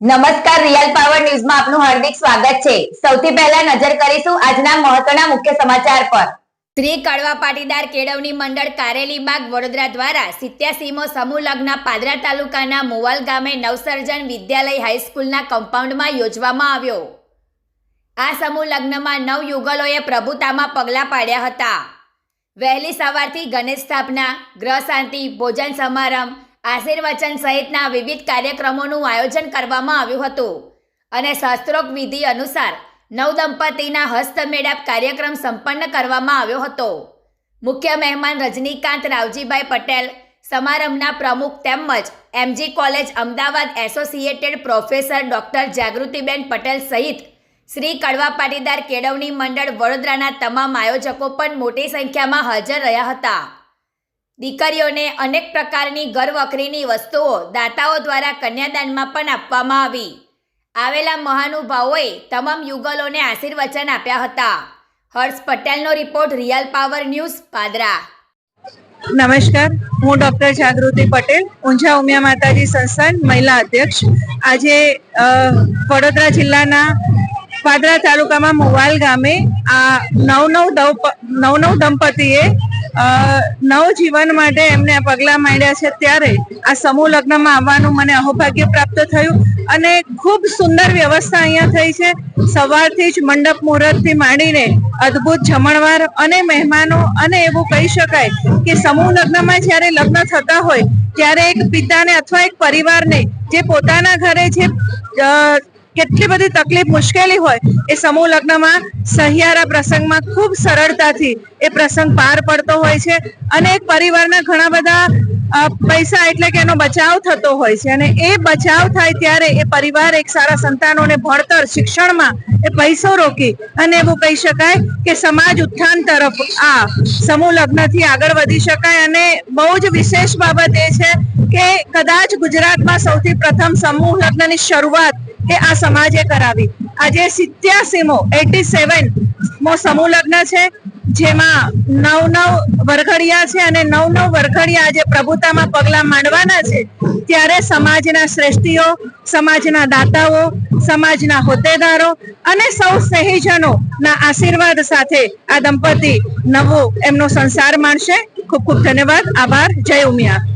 નમસ્કાર, real power ન્યૂઝમાં આપનું હાર્દિક સ્વાગત છે. સૌથી પહેલા નજર કરીશું આજના મહત્વના મુખ્ય સમાચાર પર. શ્રી કડવા પાટીદાર કેળવણી મંડળ કારેલી બાગ વડોદરા દ્વારા સિત્યાસીમો સમૂહ લગ્ન પાદરા તાલુકાના મુવાલ ગામે નવસર્જન વિદ્યાલય હાઈસ્કૂલના કમ્પાઉન્ડમાં યોજવામાં આવ્યો. આ સમૂહ લગ્નમાં નવ યુગલોએ પ્રભુતામાં પગલાં પાડ્યા હતા. વહેલી સવારથી ગણેશ સ્થાપના ગ્રહ શાંતિ ભોજન સમારંભ આશીર્વચન સહિતના વિવિધ કાર્યક્રમોનું આયોજન કરવામાં આવ્યું હતું અને શાસ્ત્રોક્ત વિધિ અનુસાર નવદંપતિના હસ્તમેળાપ કાર્યક્રમ સંપન્ન કરવામાં આવ્યો હતો. મુખ્ય મહેમાન રજનીકાંત રાવજીભાઈ પટેલ, સમારંભના પ્રમુખ તેમજ MG college Ahmedabad associated professor doctor Jagrutiben Patel સહિત શ્રી કડવા પાટીદાર કેળવણી મંડળ વડોદરાના તમામ આયોજકો પણ મોટી સંખ્યામાં હાજર રહ્યા હતા. દીકરીઓને અનેક પ્રકારની ઘરવખરીની વસ્તુઓ દાતાઓ દ્વારા કન્યાદાનમાં પણ આપવામાં આવી. આવેલા મહાનુભાવોએ તમામ યુગલોને આશીર્વચન આપ્યા હતા. હર્ષ પટેલનો report real power news, Padra. નમસ્કાર, હું ડૉક્ટર જાગૃતિ પટેલ, ઊંઝા ઉમિયા માતાજી સંસ્થાન મહિલા અધ્યક્ષ. આજે વડોદરા જિલ્લાના પાદરા તાલુકામાં મુવાલ ગામે આ નવ નવ નવ નવ દંપતીએ અ, નવ જીવન માટે એમને પગલાં માંડ્યા છે ત્યારે આ સમૂહ લગ્નમાં આવવાનું મને અહોભાગ્ય પ્રાપ્ત થયું અને ખૂબ સુંદર વ્યવસ્થા અહીંયા થઈ છે. સવારથી જ મંડપ મુહૂર્તથી માંડીને અદ્ભુત જમણવાર અને મહેમાનો અને એવું કહી શકાય કે સમૂહ લગ્નમાં જ્યારે લગ્ન થતા હોય ત્યારે એક પિતાને અથવા એક પરિવારને જે પોતાના ઘરે જે કેટલી બધી તકલીફ મુશ્કેલી હોય એ સમૂહ લગ્નમાં સહિયારા પ્રસંગમાં ખૂબ સરળતાથી એ પ્રસંગ પાર પડતો હોય છે અને એક પરિવારના ઘણા બધા પૈસા એટલે કે એનો બચાવ થતો હોય છે અને એ બચાવ થાય ત્યારે એ પરિવાર એક સારા સંતાનોને ભણતર, શિક્ષણમાં એ પૈસો રોકી અને એવું કહી શકાય કે સમાજ ઉત્થાન તરફ આ સમૂહ લગ્નથી આગળ વધી શકાય અને બહુ જ વિશેષ બાબત એ છે કે કદાચ ગુજરાતમાં સૌથી પ્રથમ સમૂહ લગ્નની શરૂઆત એ આ સમાજે કરાવી. આજે સિત્યાસીમો, એટી સેવન મો સમૂહ લગ્ન છે, જેમાં નવ નવ વરઘડિયા છે અને નવ નવ વરઘડિયા આજે પ્રભુતામાં પગલાં માંડવાના છે. ત્યારે સમાજના શ્રેષ્ઠીઓ, સમાજના દાતાઓ, સમાજના હોદ્દેદારો અને સૌ સ્નેહીજનો ના આશીર્વાદ સાથે આ દંપતી નવો એમનો સંસાર માણશે. ખૂબ ખૂબ ધન્યવાદ. આભાર. જય ઉમિયા.